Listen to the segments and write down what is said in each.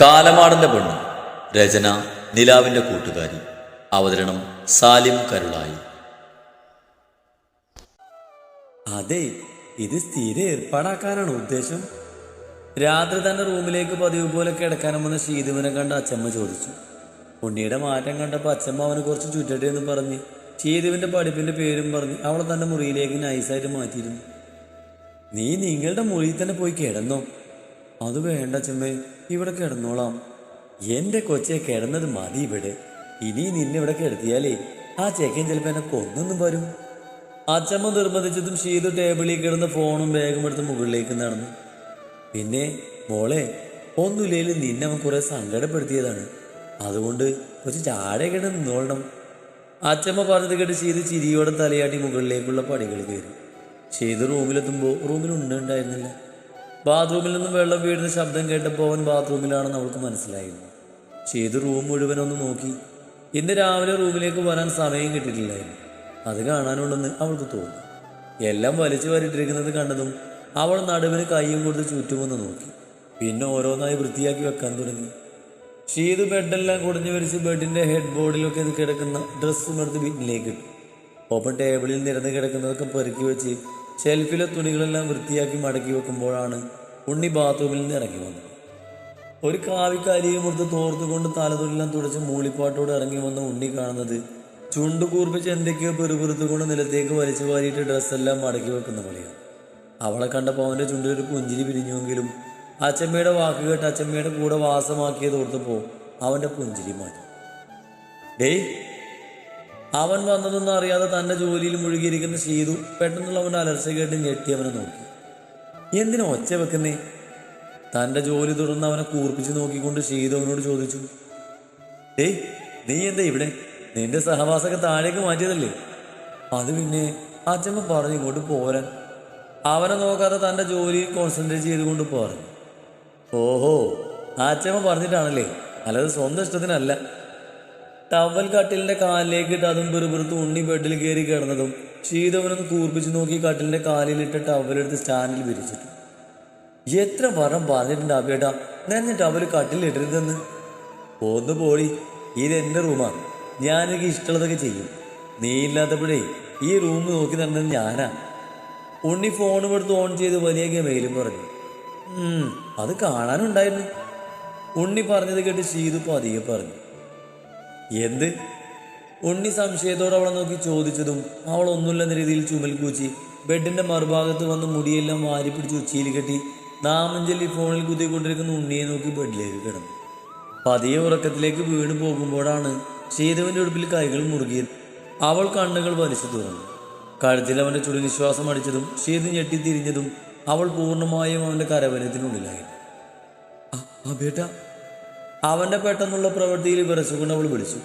കാലമാടന്റെ പെണ്ണ്. രചന നിലാവിന്റെ കൂട്ടുകാരി. അവതരണം സാലിം കരുളായി. അതെ ഇത് സ്ഥിര ഏർപ്പാടാക്കാനാണ് ഉദ്ദേശം. രാത്രി തന്നെ റൂമിലേക്ക് പതിവ് പോലെ കിടക്കാനും വന്ന കണ്ട് അച്ചമ്മ ചോദിച്ചു. ഉണ്ണിയുടെ മാറ്റം കണ്ടപ്പോൾ അച്ചമ്മ അവനെ കുറച്ച് ചുറ്റട്ടെ എന്ന് പറഞ്ഞ് ശീതുവിന്റെ പഠിപ്പിന്റെ പേരും പറഞ്ഞ് അവളെ തന്റെ മുറിയിലേക്ക് നൈസായിട്ട് മാറ്റിയിരുന്നു. നീ നിങ്ങളുടെ മുറിയിൽ തന്നെ പോയി കിടന്നോ? അത് വേണ്ട അച്ചമ്മേ. ഇവിടെ കിടന്നോളാം. എന്റെ കൊച്ചെ കിടന്നത് മതി ഇവിടെ. ഇനി നിന്നെ ഇവിടെ കിടത്തിയാലേ ആ ചെക്കൻ ചിലപ്പോ എന്നെ കൊന്നൊന്നും വരും. അച്ചമ്മ നിർബന്ധിച്ചതും ഷീതു ടേബിളിൽ കിടന്ന് ഫോണും ബാഗും എടുത്ത് മുകളിലേക്ക് നടന്നു. പിന്നെ മോളെ ഒന്നുമില്ലേലും നിന്നെ അവൻ കുറെ സങ്കടപ്പെടുത്തിയതാണ്. അതുകൊണ്ട് കുറച്ച് ചാടെ കിടന്ന് നിന്നോളണം. അച്ചമ്മ പറഞ്ഞത് കേട്ട് ഷീതു ചിരിയോടെ തലയാട്ടി മുകളിലേക്കുള്ള പടികൾ കയറി. ഷീത് റൂമിലെത്തുമ്പോൾ റൂമിൽ ഉണ്ടുണ്ടായിരുന്നില്ല ബാത്റൂമിൽ നിന്നും വെള്ളം വീഴുന്ന ശബ്ദം കേട്ടപ്പോൾ അവൻ ബാത്റൂമിലാണെന്ന് അവൾക്ക് മനസ്സിലായിരുന്നു ചെയ്ത് റൂം മുഴുവൻ ഒന്ന് നോക്കി. ഇന്ന് രാവിലെ റൂമിലേക്ക് വരാൻ സമയം കിട്ടിയിട്ടില്ലായിരുന്നു. അത് കാണാനുണ്ടെന്ന് അവൾക്ക് തോന്നി. എല്ലാം വലിച്ചു വരിട്ടിരിക്കുന്നത് കണ്ടതും അവൾ നടുവിന് കൈയും കൊടുത്ത് ചുറ്റുമൊന്ന് നോക്കി. പിന്നെ ഓരോന്നായി വൃത്തിയാക്കി വെക്കാൻ തുടങ്ങി. ഷീത് ബെഡെല്ലാം കുടഞ്ഞു വരിച്ച് ബെഡിന്റെ ഹെഡ് ബോർഡിലൊക്കെ കിടക്കുന്ന ഡ്രസ്സും എടുത്ത് വീട്ടിലേക്ക് ഇട്ടു. ഒപ്പം ടേബിളിൽ നിരന്ന് കിടക്കുന്നതൊക്കെ പെറുക്കി വെച്ച് ഷെൽഫിലെ തുണികളെല്ലാം വൃത്തിയാക്കി മടക്കി വെക്കുമ്പോഴാണ് ഉണ്ണി ബാത്റൂമിൽ നിന്ന് ഇറങ്ങി വന്നത്. ഒരു കാവിക്കാരിയും മുറുത്ത് തോർത്തുകൊണ്ട് തലതൊല്ലാം തുടച്ച് മൂളിപ്പാട്ടോട് ഇറങ്ങി വന്ന ഉണ്ണി കാണുന്നത് ചുണ്ടു കൂർപ്പിച്ച് എന്തൊക്കെയോ പെറുപെറുത്തുകൊണ്ട് നിലത്തേക്ക് വലിച്ചു വാരിയിട്ട് ഡ്രസ്സെല്ലാം മടക്കി വെക്കുന്ന പോലെയാണ്. അവളെ കണ്ടപ്പോൾ അവന്റെ ചുണ്ടിൽ ഒരു പുഞ്ചിരി പിരിഞ്ഞുവെങ്കിലും അച്ചമ്മയുടെ വാക്ക് കേട്ട് അച്ചമ്മയുടെ കൂടെ വാസമാക്കിയത് ഓർത്തപ്പോൾ അവന്റെ പുഞ്ചിരി മാറ്റി ഡേയ് അവൻ വന്നതൊന്നും അറിയാതെ തന്റെ ജോലിയിൽ മുഴുകിയിരിക്കുന്ന ചെയ്തു പെട്ടെന്നുള്ള അവന്റെ അലർച്ച കേട്ട് ഞെട്ടി അവനെ നോക്കി. എന്തിനാ ഒച്ച വെക്കുന്നേ? തന്റെ ജോലി തുടർന്ന് അവനെ കൂർപ്പിച്ച് നോക്കിക്കൊണ്ട് ചെയ്തു അവനോട് ചോദിച്ചു. ഏയ് നീ എന്താ ഇവിടെ? നിന്റെ സഹവാസൊക്കെ താഴേക്ക് മാറ്റിയതല്ലേ? അത് പിന്നെ അച്ഛമ്മ പറഞ്ഞു ഇങ്ങോട്ട് പോരാൻ. അവനെ നോക്കാതെ തന്റെ ജോലി കോൺസെൻട്രേറ്റ് ചെയ്തുകൊണ്ട് പറഞ്ഞു. ഓഹോ അച്ഛമ്മ പറഞ്ഞിട്ടാണല്ലേ? അല്ലാതെ സ്വന്തം ഇഷ്ടത്തിനല്ല. ടവൽ കട്ടിലിന്റെ കാലിലേക്ക് ഇട്ട് അതും പെറുപെറുത്ത് ഉണ്ണി ബെഡിൽ കയറി കിടന്നതും ശീതവനൊന്ന് കൂർപ്പിച്ച് നോക്കി കട്ടിലിന്റെ കാലിലിട്ട് ടവലെടുത്ത് സ്റ്റാൻഡിൽ വിരിച്ചിട്ടു. എത്ര വരം പറഞ്ഞിട്ടുണ്ട് അബേട്ടാ നന്നെ ടവൽ കട്ടിലിട്ടരുതെന്ന് ഒന്ന് പോടി എന്റെ റൂമാണ് ഞാനൊക്കെ ഇഷ്ടമുള്ളതൊക്കെ ചെയ്യും. നീ ഇല്ലാത്തപ്പോഴേ ഈ റൂം നോക്കി നടന്നത് ഞാനാ. ഉണ്ണി ഫോണും എടുത്ത് ഓൺ ചെയ്ത് വലിയ മെയിലും പറഞ്ഞു. അത് കാണാനുണ്ടായിരുന്നു. ഉണ്ണി പറഞ്ഞത് കേട്ട് ശീതു പതിയെ പറഞ്ഞു. എന്ത്? ഉണ്ണി സംശയത്തോടെ അവളെ നോക്കി ചോദിച്ചതും അവൾ ഒന്നുമില്ലെന്ന രീതിയിൽ ചുമൽ കൂച്ചി ബെഡിന്റെ മറുഭാഗത്ത് വന്ന് മുടിയെല്ലാം വാരി പിടിച്ച് ഉച്ചയിൽ കെട്ടി നാമഞ്ചൊല്ലി ഫോണിൽ കുത്തിക്കൊണ്ടിരിക്കുന്ന ഉണ്ണിയെ നോക്കി ബെഡിലേക്ക് കിടന്നു. പതിയെ ഉറക്കത്തിലേക്ക് വീണ് പോകുമ്പോഴാണ് ശീതവന്റെ ഉടുപ്പിൽ കൈകൾ മുറുകിയത്. അവൾ കണ്ണുകൾ വലിച്ചു തുറന്നു. കഴുത്തിൽ അവന്റെ ചുടുനിശ്വാസം അടിച്ചതും ശീത് ഞെട്ടി തിരിഞ്ഞതും അവൾ പൂർണമായും അവന്റെ കരവനത്തിനുള്ളിലായിരുന്നു. അബേട്ട അവന്റെ പെട്ടെന്നുള്ള പ്രവൃത്തിയിൽ വിറച്ചുകൊണ്ട് അവൾ വിളിച്ചു.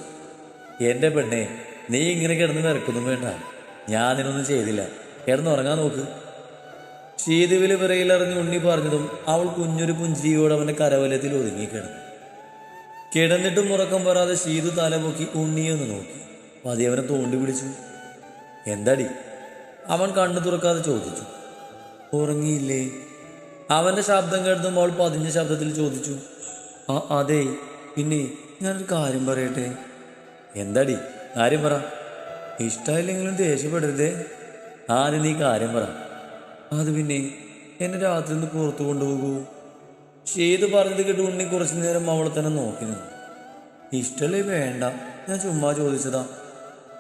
എന്റെ പെണ്ണെ നീ ഇങ്ങനെ കിടന്ന് വിറക്കൊന്നും വേണ്ട. ഞാൻ നിന്നൊന്നും ചെയ്തില്ല. കിടന്നുറങ്ങാൻ നോക്ക്. ശീതുവിൽ വിറയിലറിഞ്ഞ് ഉണ്ണി പറഞ്ഞതും അവൾ കുഞ്ഞൊരു പുഞ്ചിരിയോട് അവന്റെ കരവലത്തിൽ ഒതുങ്ങി കിടന്നു. കിടന്നിട്ടും ഉറക്കം വരാതെ ശീതു തലപൊക്കി ഉണ്ണിയൊന്ന് നോക്കി. പതി അവനെ തോണ്ടി പിടിച്ചു. എന്താടി? അവൻ കണ്ണു തുറക്കാതെ ചോദിച്ചു. ഉറങ്ങിയില്ലേ? അവന്റെ ശബ്ദം കേട്ടതും അവൾ പതിഞ്ഞ ശബ്ദത്തിൽ ചോദിച്ചു. ആ അതെ. പിന്നെ ഞാനൊരു കാര്യം പറയട്ടെ? എന്താടി? കാര്യം പറ. ഇഷ്ടമായില്ലെങ്കിലും ദേഷ്യപ്പെടരുതേ. ആദ്യം നീ കാര്യം പറ. അത് പിന്നെ എന്നെ രാത്രി ഒന്ന് പുറത്തു കൊണ്ടുപോകൂ. ഷീത് പറഞ്ഞത് കേട്ട് ഉണ്ണി കുറച്ചു നേരം അവളെ തന്നെ നോക്കി നിന്നു. ഇഷ്ടമല്ലേ വേണ്ട. ഞാൻ ചുമ്മാ ചോദിച്ചതാ.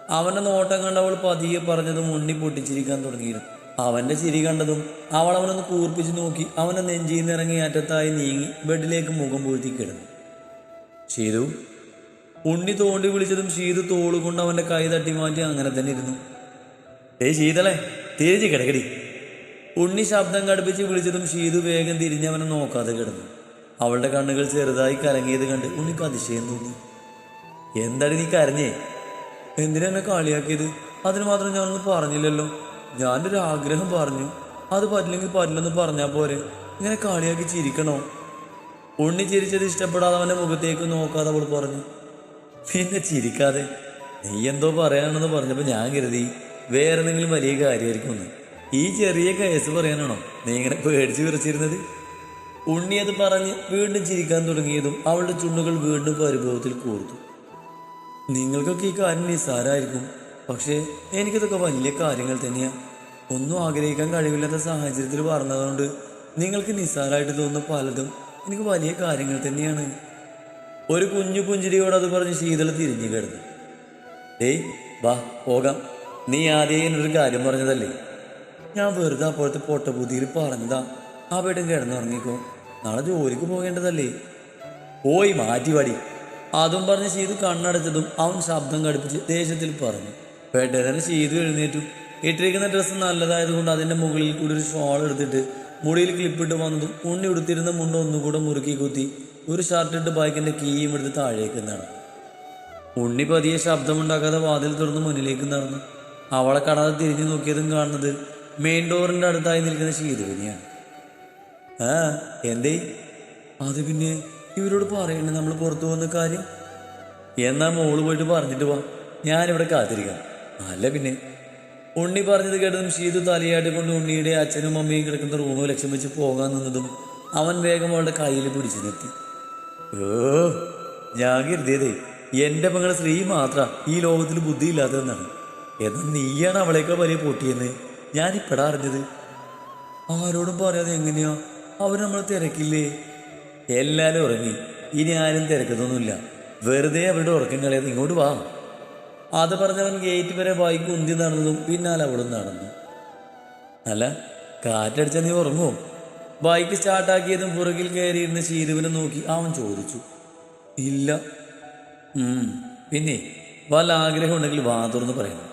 അവന്റെ നോട്ടം കണ്ട് അവൾ പതിയെ പറഞ്ഞതും ഉണ്ണി പൊട്ടിച്ചിരിക്കാൻ തുടങ്ങിയിരുന്നു. അവന്റെ ചിരി കണ്ടതും അവൾ അവനൊന്ന് കൂർപ്പിച്ച് നോക്കി അവനെ നെഞ്ചിൽ നിന്നിറങ്ങി അറ്റത്തായി നീങ്ങി ബെഡിലേക്ക് മുഖം പൂഴ്ത്തി കിടന്നു. ഷീതു ഉണ്ണി തോണ്ടി വിളിച്ചതും ഷീതു തോളുകൊണ്ട് അവന്റെ കൈ തട്ടി മാറ്റി അങ്ങനെ തന്നെ ഇരുന്നു. ഏയ് ശീതളെ തേജി കിടക്കടി. ഉണ്ണി ശബ്ദം കടുപ്പിച്ച് വിളിച്ചതും ഷീതു വേഗം തിരിഞ്ഞവനെ നോക്കാതെ കിടന്നു. അവളുടെ കണ്ണുകൾ ചെറുതായി കലങ്ങിയത് കണ്ട് ഉണ്ണിക്ക് അതിശയം തോന്നി. എന്താടി നീ കരഞ്ഞേ? എന്തിനാ കളിയാക്കിയത്? അതിന് മാത്രം ഞാനൊന്നും പറഞ്ഞില്ലല്ലോ. ഞാനൊരു ആഗ്രഹം പറഞ്ഞു. അത് പറ്റില്ലെങ്കിൽ പറ്റില്ലെന്ന് പറഞ്ഞാൽ പോരെ. ഇങ്ങനെ കളിയാക്കി ചിരിക്കണോ? ഉണ്ണി ചിരിച്ചത് ഇഷ്ടപ്പെടാതെ അവന്റെ മുഖത്തേക്ക് നോക്കാതെ അവൾ പറഞ്ഞു പിന്നെ ചിരിക്കാതെ. നീ എന്തോ പറയാനെന്ന് പറഞ്ഞപ്പോൾ ഞാൻ കരുതി വേറെ എന്തെങ്കിലും വലിയ കാര്യമായിരിക്കും എന്ന് ഈ ചെറിയ കേസ് പറയാനാണോ നീ ഇങ്ങനെ പേടിച്ച് വിറച്ചിരുന്നത്? ഉണ്ണി അത് പറഞ്ഞ് വീണ്ടും ചിരിക്കാൻ തുടങ്ങിയതും അവളുടെ ചുണ്ടുകൾ വീണ്ടും പരിഭവത്തിൽ കൂർത്തു നിങ്ങൾക്കൊക്കെ ഈ കാര്യം നിസ്സാരമായിരിക്കും പക്ഷേ എനിക്കിതൊക്കെ വലിയ കാര്യങ്ങൾ തന്നെയാണ് ഒന്നും ആഗ്രഹിക്കാൻ കഴിവില്ലാത്ത സാഹചര്യത്തിൽ പറഞ്ഞതുകൊണ്ട് നിങ്ങൾക്ക് നിസ്സാരമായിട്ട് തോന്നുന്ന പലതും എനിക്ക് വലിയ കാര്യങ്ങൾ തന്നെയാണ്. ഒരു കുഞ്ഞു പുഞ്ചിരിയോട് അത് പറഞ്ഞ് ശീതള തിരിഞ്ഞു കിടന്നു. ഏയ് വാ പോകാം. നീ ആദ്യം എന്നൊരു കാര്യം പറഞ്ഞതല്ലേ? ഞാൻ വെറുതെ അപ്പോഴത്തെ പൊട്ടബുദ്ധിയിൽ പറഞ്ഞതാ. ആ പേട്ടും കിടന്നുറങ്ങിക്കോ. നാളെ ജോലിക്ക് പോകേണ്ടതല്ലേ? പോയി മാറ്റി വടി. അതും പറഞ്ഞ് ചെയ്ത് കണ്ണടച്ചതും അവൻ ശബ്ദം കടുപ്പിച്ച് ദേശത്തിൽ പറഞ്ഞു. പെട്ടെന്ന് ചെയ്ത് എഴുന്നേറ്റു. ഇട്ടിരിക്കുന്ന ഡ്രസ്സ് നല്ലതായതുകൊണ്ട് അതിന്റെ മുകളിൽ കൂടി ഒരു ഷോൾ എടുത്തിട്ട് മുടിയിൽ ക്ലിപ്പിട്ട് വന്നതും ഉണ്ണി ഉടുത്തിരുന്ന മുണ്ട് ഒന്നുകൂടെ മുറുക്കി കുത്തി ഒരു ഷർട്ട് ഇട്ട് ബൈക്കിന്റെ കീയും എടുത്ത് താഴേക്ക് നടന്നു. ഉണ്ണി പതിയെ ശബ്ദമുണ്ടാക്കാതെ വാതിൽ തുറന്ന് മുന്നിലേക്ക് നടന്നു. അവളെ കടാതെ തിരിഞ്ഞു നോക്കിയതും കാണുന്നത് മെയിൻ ഡോറിന്റെ അടുത്തായി നിൽക്കുന്ന ശീതവിനിയാണ് ആ എന്തേ? അത് പിന്നെ ഇവരോട് പറയണേ നമ്മൾ പുറത്തു പോകുന്ന കാര്യം? എന്നാ മോൾ പോയിട്ട് പറഞ്ഞിട്ട് വാ. ഞാനിവിടെ കാത്തിരിക്കാം. അല്ല പിന്നെ ഉണ്ണി പറഞ്ഞത് കേട്ടതും ഷീതു തലയാട്ടിക്കൊണ്ട് ഉണ്ണിയുടെ അച്ഛനും അമ്മയും കിടക്കുന്ന റൂമ് ലക്ഷ്യം വെച്ച് പോകാൻ നിന്നതും അവൻ വേഗം അവളുടെ കയ്യിൽ പിടിച്ചു നിർത്തി. ഓ ഞാൻ കരുതിയതേ എന്റെ മകളെ സ്ത്രീ മാത്ര ഈ ലോകത്തിൽ ബുദ്ധിയില്ലാത്തതെന്നാണ്. എന്നാൽ നീയാണ് അവളേക്കാൾ വലിയ പൊട്ടിയെന്ന് ഞാനിപ്പടാ അറിഞ്ഞത്. ആരോടും പറയാതെ എങ്ങനെയോ അവർ നമ്മൾ തിരക്കില്ലേ? എല്ലാവരും ഉറങ്ങി. ഇനി ആരും തിരക്കുന്നൊന്നുമില്ല. വെറുതെ അവരുടെ ഉറക്കം കളയാതെ ഇങ്ങോട്ട് വാ. അത് പറഞ്ഞവൻ ഗേറ്റ് വരെ ബൈക്ക് ഉന്തി നടന്നതും പിന്നാലെ അവിടെ നടന്നു. അല്ല കാറ്റടിച്ച നീ ഉറങ്ങോ ബൈക്ക് സ്റ്റാർട്ടാക്കിയതും പുറകിൽ കയറിയിരുന്ന ശീരുവിനെ നോക്കി അവൻ ചോദിച്ചു. ഇല്ല. പിന്നെ വല്ല ആഗ്രഹം ഉണ്ടെങ്കിൽ വാതുറന്ന് പറയണം.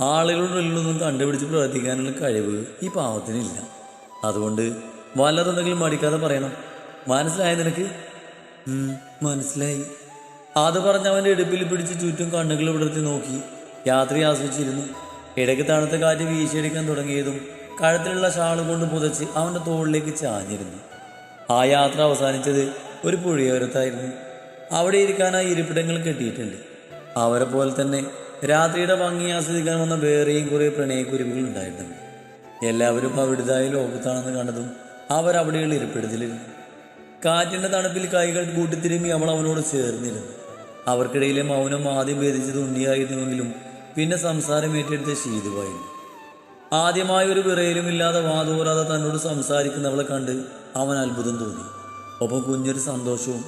ആളുകളുടെ ഉള്ളിലൊന്നും കണ്ടുപിടിച്ച് പ്രവർത്തിക്കാനുള്ള കഴിവ് ഈ പാവത്തിനില്ല അതുകൊണ്ട് വല്ലതുണ്ടെങ്കിലും മടിക്കാതെ പറയണം. മനസ്സിലായ നിനക്ക്? മനസ്സിലായി. അത് പറഞ്ഞ അവന്റെ ഇടുപ്പിൽ പിടിച്ച് ചുറ്റും കണ്ണുകൾ വിടർത്തി നോക്കി. യാത്ര ആസ്വദിച്ചിരുന്നു. ഇടയ്ക്ക് തണുത്ത കാറ്റ് വീശിയടിക്കാൻ തുടങ്ങിയതും കഴുത്തിലുള്ള ഷാൾ കൊണ്ട് പുതച്ച് അവന്റെ തോളിലേക്ക് ചാഞ്ഞിരുന്നു. ആ യാത്ര അവസാനിച്ചത് ഒരു പുഴയോരത്തായിരുന്നു. അവിടെ ഇരിക്കാനായി ഇരിപ്പിടങ്ങൾ കെട്ടിയിട്ടുണ്ട്. അവരെ പോലെ തന്നെ രാത്രിയുടെ ഭംഗി ആസ്വദിക്കാൻ വന്ന വേറെയും കുറേ പ്രണയക്കുരുവികൾ ഉണ്ടായിട്ടുണ്ട്. എല്ലാവരും അവിടുതായ ലോകത്താണെന്ന് കണ്ടതും അവർ ഇരിപ്പിടത്തിലിരുന്നു. കാറ്റിന്റെ തണുപ്പിൽ കൈകൾ കൂട്ടിത്തിരുമ്പി അവൾ അവനോട് ചേർന്നിരുന്നു. അവർക്കിടയിലെ മൗനം ആദ്യം ഭേദിച്ചത് ഉണ്ണിയായിരുന്നുവെങ്കിലും പിന്നെ സംസാരം ഏറ്റെടുത്ത ശീതുവായിരുന്നു ആദ്യമായ ഒരു വിറയലും ഇല്ലാതെ വാതോരാതെ തന്നോട് സംസാരിക്കുന്നവളെ കണ്ട് അവൻ അത്ഭുതം തോന്നി. ഒപ്പം കുഞ്ഞൊരു സന്തോഷവും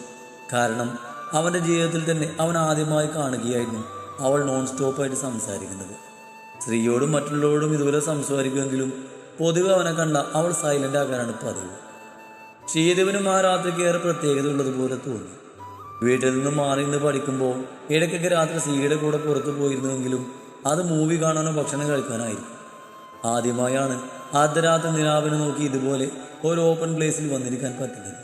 കാരണം അവന്റെ ജീവിതത്തിൽ തന്നെ അവൻ ആദ്യമായി കാണുകയായിരുന്നു അവൾ നോൺ സ്റ്റോപ്പായിട്ട് സംസാരിക്കുന്നത്. സ്ത്രീയോടും മറ്റുള്ളവരോടും ഇതുവരെ സംസാരിക്കുമെങ്കിലും പൊതുവെ അവനെ കണ്ട അവൾ സൈലന്റ് ആകാനാണ് പതിവ്. ഷീതുവിനും ആ രാത്രിക്ക് ഏറെ പ്രത്യേകത ഉള്ളതുപോലെ തോന്നി. വീട്ടിൽ നിന്ന് മാറി നിന്ന് പഠിക്കുമ്പോൾ ഇടയ്ക്കൊക്കെ രാത്രി സീയുടെ കൂടെ പുറത്തു പോയിരുന്നുവെങ്കിലും അത് മൂവി കാണാനോ ഭക്ഷണം കഴിക്കാനായിരുന്നു. ആദ്യമായാണ് അർദ്ധരാത്രി നിലാവിനെ നോക്കി ഇതുപോലെ ഒരു ഓപ്പൺ പ്ലേസിൽ വന്നിരിക്കാൻ പറ്റുന്നത്.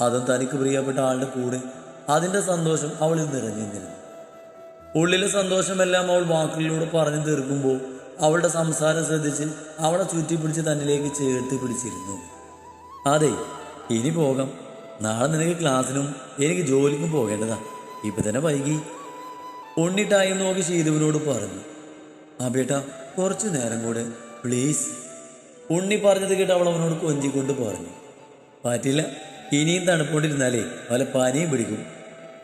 അതും തനിക്ക് പ്രിയപ്പെട്ട ആളുടെ കൂടെ അതിന്റെ സന്തോഷം അവളിൽ നിറഞ്ഞിരുന്നു ഉള്ളിലെ സന്തോഷമെല്ലാം അവൾ വാക്കുകളിലൂടെ പറഞ്ഞു തീർക്കുമ്പോൾ അവളുടെ സംസാരം ശ്രദ്ധിച്ച് അവളെ ചുറ്റിപ്പിടിച്ച് തന്നിലേക്ക് ചേർത്ത് പിടിച്ചിരുന്നു. അതെ ഇനി പോകാം. നാളെ നിനക്ക് ക്ലാസ്സിനും എനിക്ക് ജോലിക്കും പോകേണ്ടതാ. ഇപ്പൊ തന്നെ വൈകി. ഉണ്ണിട്ടായി നോക്കി ശീതുവിനോട് പറഞ്ഞു. ആ ബേട്ട കുറച്ചു നേരം കൂടെ പ്ലീസ് ഉണ്ണി പറഞ്ഞത് കേട്ട് അവൾ അവനോട് കൊഞ്ചിക്കൊണ്ട് പറഞ്ഞു. പറ്റില്ല ഇനിയും തണുപ്പോണ്ടിരുന്നാലേ വല്ല പനിയും പിടിക്കും.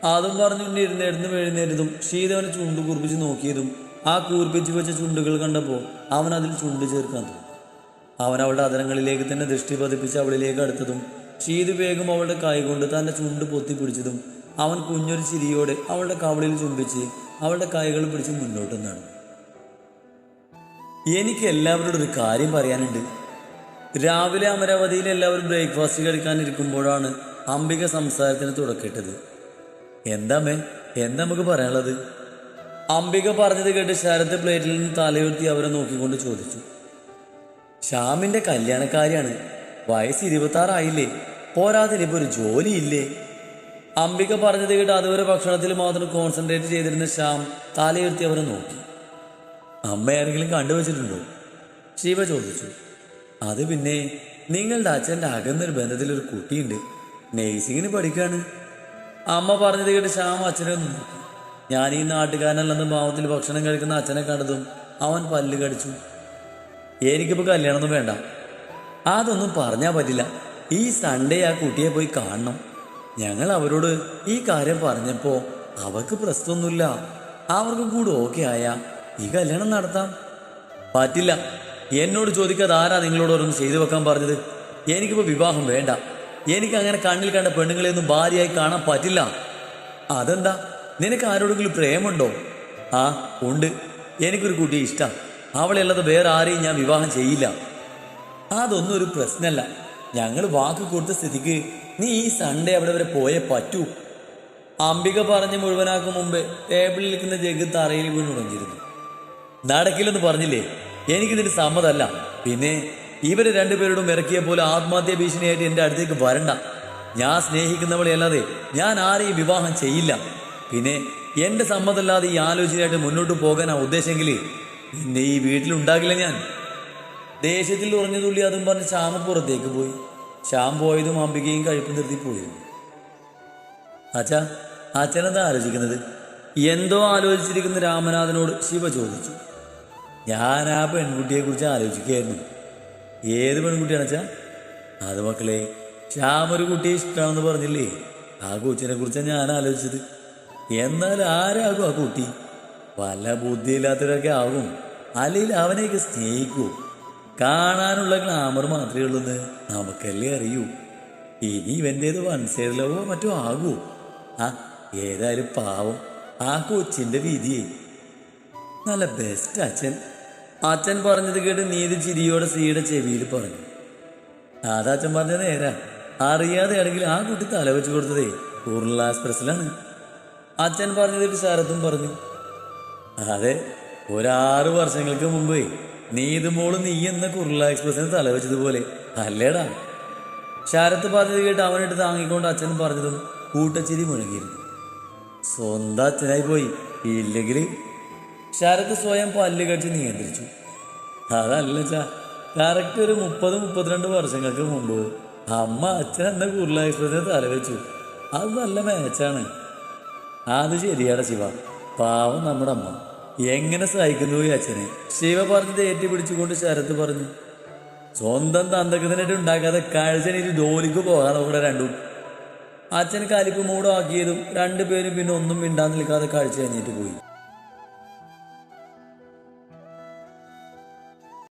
അതും പറഞ്ഞുകൊണ്ട് ഇരുന്നിരുന്ന് എഴുന്നേറ്റതും ശീതവനെ ചുണ്ട് കുറിപ്പിച്ച് നോക്കിയതും ആ കൂർപ്പിച്ച് വെച്ച ചുണ്ടുകൾ കണ്ടപ്പോൾ അവൻ അതിൽ ചുണ്ട് ചേർക്കാൻ തോന്നി അവൻ അവളുടെ അതരങ്ങളിലേക്ക് തന്നെ ദൃഷ്ടി പതിപ്പിച്ച് അവളിലേക്ക് അടുത്തതും ഷീത് വേഗം അവളുടെ കൈ കൊണ്ട് തന്റെ ചുണ്ട് പൊത്തിപ്പിടിച്ചതും അവൻ കുഞ്ഞൊരു ചിരിയോടെ അവളുടെ കവളിൽ ചുംബിച്ച് അവളുടെ കൈകൾ പിടിച്ച് മുന്നോട്ട് നടന്നു എനിക്ക് എല്ലാവരോടും ഒരു കാര്യം പറയാനുണ്ട്. രാവിലെ അമരാവതിയിൽ എല്ലാവരും ബ്രേക്ക്ഫാസ്റ്റ് കഴിക്കാനിരിക്കുമ്പോഴാണ് അംബിക സംസാരത്തിന് തുടക്കിട്ടത് എന്താ മേ എന്താ നമുക്ക് പറയാനുള്ളത്? അംബിക പറഞ്ഞത് കേട്ട് ശരത് പ്ലേറ്റിൽ നിന്ന് തലയുർത്തി അവരെ നോക്കിക്കൊണ്ട് ചോദിച്ചു. ഷ്യാമിന്റെ കല്യാണക്കാരിയാണ്. വയസ്സ് ഇരുപത്തി ആറായില്ലേ പോരാതെ ഇപ്പൊ ഒരു ജോലിയില്ലേ? അംബിക പറഞ്ഞത് കേട്ട് അതുവരെ ഭക്ഷണത്തിൽ മാത്രം കോൺസെൻട്രേറ്റ് ചെയ്തിരുന്ന ശ്യാം തലയുയർത്തി അവരെ നോക്കി. അമ്മ ആരെങ്കിലും കണ്ടുവച്ചിട്ടുണ്ടോ? ശിവ ചോദിച്ചു. അത് പിന്നെ നിങ്ങളുടെ അച്ഛന്റെ അകന്നൊരു ബന്ധത്തിൽ ഒരു കുട്ടിയുണ്ട്. നേഴ്സിങ്ങിന് പഠിക്കാണ്. അമ്മ പറഞ്ഞത് കേട്ട് ശ്യാം അച്ഛനെ ഒന്ന് നോക്കി. ഞാൻ ഈ നാട്ടുകാരനല്ലെന്ന് ഭാവത്തിൽ ഭക്ഷണം കഴിക്കുന്ന അച്ഛനെ കണ്ടതും അവൻ പല്ല് കടിച്ചു. എനിക്കിപ്പോൾ കല്യാണമൊന്നും വേണ്ട. അതൊന്നും പറഞ്ഞാൽ പറ്റില്ല. ഈ സൺഡേ ആ കുട്ടിയെ പോയി കാണണം. ഞങ്ങൾ അവരോട് ഈ കാര്യം പറഞ്ഞപ്പോൾ അവർക്ക് പ്രശ്നമൊന്നുമില്ല. അവർക്ക് കൂടെ ഓക്കെ ആയ. ഈ കല്യാണം നടത്താം. പറ്റില്ല. എന്നോട് ചോദിക്കാതെ ആരാ നിങ്ങളോടൊന്നും ചെയ്തു വെക്കാൻ പറഞ്ഞത്? എനിക്കിപ്പോൾ വിവാഹം വേണ്ട. എനിക്ക് അങ്ങനെ കണ്ണിൽ കണ്ട പെണ്ണുങ്ങളെയൊന്നും ഭാര്യയായി കാണാൻ പറ്റില്ല. അതെന്താ? നിനക്ക് ആരോടെങ്കിലും പ്രേമുണ്ടോ? ആ ഉണ്ട്. എനിക്കൊരു കുട്ടിയെ ഇഷ്ടം. അവളല്ലാതെ വേറെ ആരെയും ഞാൻ വിവാഹം ചെയ്യില്ല. അതൊന്നും ഒരു പ്രശ്നമല്ല ഞങ്ങൾ വാക്ക് കൊടുത്ത സ്ഥിതിക്ക് നീ ഈ സൺഡേ അവിടെ വരെ പോയേ പറ്റൂ. അംബിക പറഞ്ഞ് മുഴുവനാക്കും മുമ്പേ ടേബിളിൽ നിൽക്കുന്ന ജഗ് തറയിൽ വീണ് ഉറങ്ങിയിരുന്നു നടക്കില്ലെന്ന് പറഞ്ഞില്ലേ? എനിക്കിതിന് സമ്മതമല്ല പിന്നെ ഇവരെ രണ്ടുപേരോടും ഇറക്കിയ പോലെ ആത്മഹത്യ ഭീഷണിയായിട്ട് എന്റെ അടുത്തേക്ക് വരണ്ട. ഞാൻ സ്നേഹിക്കുന്നവളെ അല്ലാതെ ഞാൻ ആരെയും വിവാഹം ചെയ്യില്ല. പിന്നെ എന്റെ സമ്മതമല്ലാതെ ഈ ആലോചനയായിട്ട് മുന്നോട്ട് പോകാനാ ഉദ്ദേശമെങ്കിൽ നിന്നെ ഈ വീട്ടിലുണ്ടാകില്ല ഞാൻ. ദേഷ്യത്തിൽ ഉറഞ്ഞു തുള്ളി അതും പറഞ്ഞ് ശ്യാമ പുറത്തേക്ക് പോയി. ശ്യാം പോയതും അംബികയും കഴിപ്പ് നിർത്തി പോയിരുന്നു. അച്ഛാ അച്ഛനെന്താ ആലോചിക്കുന്നത്? എന്തോ ആലോചിച്ചിരിക്കുന്ന രാമനാഥനോട് ശിവ ചോദിച്ചു. ഞാൻ ആ പെൺകുട്ടിയെ കുറിച്ച് ആലോചിക്കുകയായിരുന്നു. ഏത് പെൺകുട്ടിയാണ് അച്ഛാ? അത് മക്കളെ ശ്യാം ഒരു കുട്ടിയെ ഇഷ്ടമാണെന്ന് പറഞ്ഞില്ലേ? ആ കൊച്ചിനെ കുറിച്ചാണ് ഞാൻ ആലോചിച്ചത്. എന്നാൽ ആരാകും ആ കുട്ടി? വല്ല ബുദ്ധിയില്ലാത്തവരൊക്കെ ആകും. അല്ലെങ്കിൽ അവനെയൊക്കെ സ്നേഹിക്കൂ കാണാനുള്ള ഗ്ലാമർ മാത്രമേ ഉള്ളൂന്ന് നമുക്കല്ലേ അറിയൂ. ഇനി ഇവന്റേത് വൺ സൈഡ് മറ്റോ ആകുമോ ആ ഏതായാലും പാവം. ആ കൊച്ചിന്റെ വിധിയെ. നല്ല ബെസ്റ്റ് അച്ഛൻ. അച്ഛൻ പറഞ്ഞത് കേട്ട് നീതി ചിരിയോടെ സീയുടെ ചെവിയിൽ പറഞ്ഞു. അതാ അച്ഛൻ പറഞ്ഞ നേരാ. അറിയാതെ ആണെങ്കിൽ ആ കുട്ടി തല വെച്ച് കൊടുത്തതേ. ഉർള എക്സ്പ്രസിലാണ് അച്ഛൻ പറഞ്ഞതിട്ട് ശരത്തും പറഞ്ഞു. അതെ ഒരാറ് വർഷങ്ങൾക്ക് മുമ്പേ നീതുമോൾ നീ എന്ന കുർള എക്സ്പ്രസിന് തല വെച്ചതുപോലെ. അല്ലേടാ? ശരത്ത് പറഞ്ഞത് കേട്ട് അവനിട്ട് താങ്ങിക്കൊണ്ട് അച്ഛൻ പറഞ്ഞതും കൂട്ടച്ചിരി മുഴങ്ങിയിരുന്നു. സ്വന്തം അച്ഛനായി പോയി. ഇല്ലെങ്കിൽ ശരത്ത് സ്വയം പല്ല് കടിച്ച് നിയന്ത്രിച്ചു. അതല്ല ചാ കറക്റ്റ് ഒരു മുപ്പത് മുപ്പത്തിരണ്ട് വർഷങ്ങൾക്ക് മുമ്പ് അമ്മ അച്ഛൻ എന്ന കുർള എക്സ്പ്രസിന് തല വെച്ചു. അത് നല്ല മാച്ചാണ് അത് ശരിയാടാ ശിവ. പാവം നമ്മുടെ അമ്മ. എങ്ങനെ സഹായിക്കുന്നു അച്ഛനെ? ശിവ പറഞ്ഞത് ഏറ്റുപിടിച്ചുകൊണ്ട് ശരത്ത് പറഞ്ഞു സ്വന്തം തന്തക്കത്തിനായിട്ട് ഉണ്ടാക്കാതെ കാഴ്ചനൊരു ജോലിക്ക് പോകാതെ കൂടെ രണ്ടും. അച്ഛൻ കലിപ്പ് മൂടാക്കിയതും രണ്ടുപേരും പിന്നെ ഒന്നും മിണ്ടാൻ നിൽക്കാതെ കാഴ്ച കഴിഞ്ഞിട്ട് പോയി.